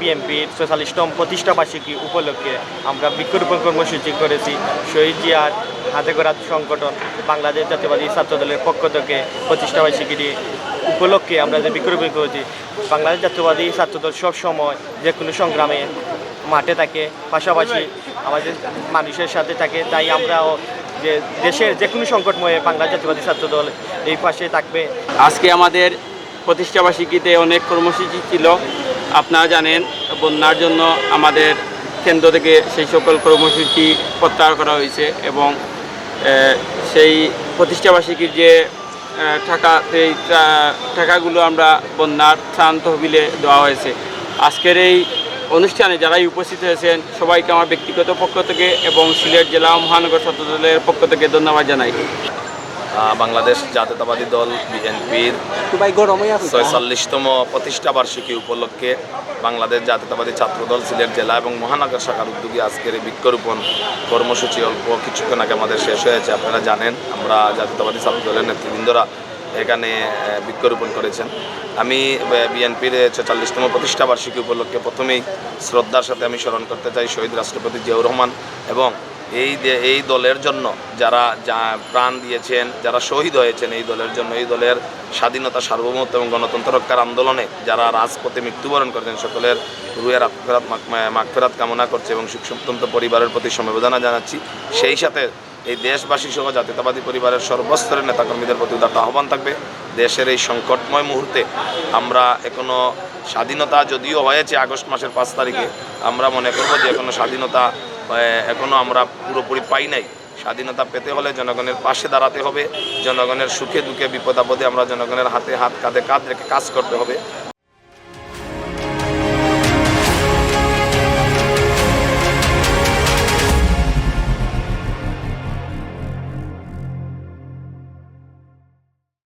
বিএনপির ছয়চল্লিশতম প্রতিষ্ঠা বার্ষিকী উপলক্ষে আমরা বৃক্ষরোপণ কর্মসূচি করেছি। শহীদ জিয়ার হাতে করা সংগঠন বাংলাদেশ জাতীয়বাদী ছাত্র দলের পক্ষ থেকে প্রতিষ্ঠা বার্ষিকীটি উপলক্ষে আমরা যে বৃক্ষরোপণ করেছি, বাংলাদেশ জাতীয়বাদী ছাত্র দল সব সময় যে কোনো সংগ্রামে মাঠে থাকে, পাশাপাশি আমাদের মানুষের সাথে থাকে। তাই আমরাও যে দেশের যে কোনো সংকটময়ে বাংলাদেশ জাতীয়বাদী ছাত্র দল এই পাশে থাকবে। আজকে আমাদের প্রতিষ্ঠাবার্ষিকীতে অনেক কর্মসূচি ছিল। আপনারা জানেন, বন্যার জন্য আমাদের কেন্দ্র থেকে সেই সকল কর্মসূচি প্রত্যাহার করা হয়েছে এবং সেই প্রতিষ্ঠাবার্ষিকীর যে টাকা, সেই টাকাগুলো আমরা বন্যার ত্রাণ তহবিলে দেওয়া হয়েছে। আজকের এই অনুষ্ঠানে যারাই উপস্থিত হয়েছেন, সবাইকে আমার ব্যক্তিগত পক্ষ থেকে এবং সিলেট জেলা মহানগর ছাত্র দলের পক্ষ থেকে ধন্যবাদ জানাই। বাংলাদেশ জাতীয়তাবাদী দল বিএনপির ছয়চল্লিশতম প্রতিষ্ঠা বার্ষিকী উপলক্ষে বাংলাদেশ জাতীয়তাবাদী ছাত্রদল সিলেট জেলা এবং মহানগর শাখার উদ্যোগে আজকের এই বৃক্ষরোপণ কর্মসূচি অল্প কিছুক্ষণ আগে আমাদের শেষ হয়েছে। আপনারা জানেন আমরা জাতীয়তাবাদী ছাত্র দলের নেতৃবৃন্দরা এখানে বৃক্ষরোপণ করেছেন। আমি বিএনপির ছেচল্লিশতম প্রতিষ্ঠা বার্ষিকী উপলক্ষে প্রথমেই শ্রদ্ধার সাথে আমি স্মরণ করতে চাই শহীদ রাষ্ট্রপতি জিয়াউর রহমান এবং এই এই দলের জন্য যারা যা প্রাণ দিয়েছেন, যারা শহীদ হয়েছেন এই দলের জন্য, এই দলের স্বাধীনতা, সার্বভৌমত্ব এবং গণতন্ত্র রক্ষার আন্দোলনে যারা রাজপথে মৃত্যুবরণ করেছেন, সকলের রুয়ের আত্মফেরাত মাগফেরাত কামনা করছে এবং সুখ সন্তন্ত পরিবারের প্রতি সমবেদনা জানাচ্ছি। সেই সাথে এই দেশবাসী সহ জাতীয়তাবাদী পরিবারের সর্বস্তরের নেতাকর্মীদের প্রতি উদারতা আহ্বান থাকবে। দেশের এই সংকটময় মুহূর্তে আমরা এখনও স্বাধীনতা যদিও হয়েছে আগস্ট মাসের পাঁচ তারিখে, আমরা মনে করব যে এখনও স্বাধীনতা আহ, এখনও আমরা পুরোপুরি পাই নাই। স্বাধীনতা পেতে হলে জনগণের পাশে দাঁড়াতে হবে। জনগণের সুখে দুঃখে বিপদ আপদে আমরা জনগণের হাতে হাত কাঁধে কাঁধ রেখে কাজ করতে হবে।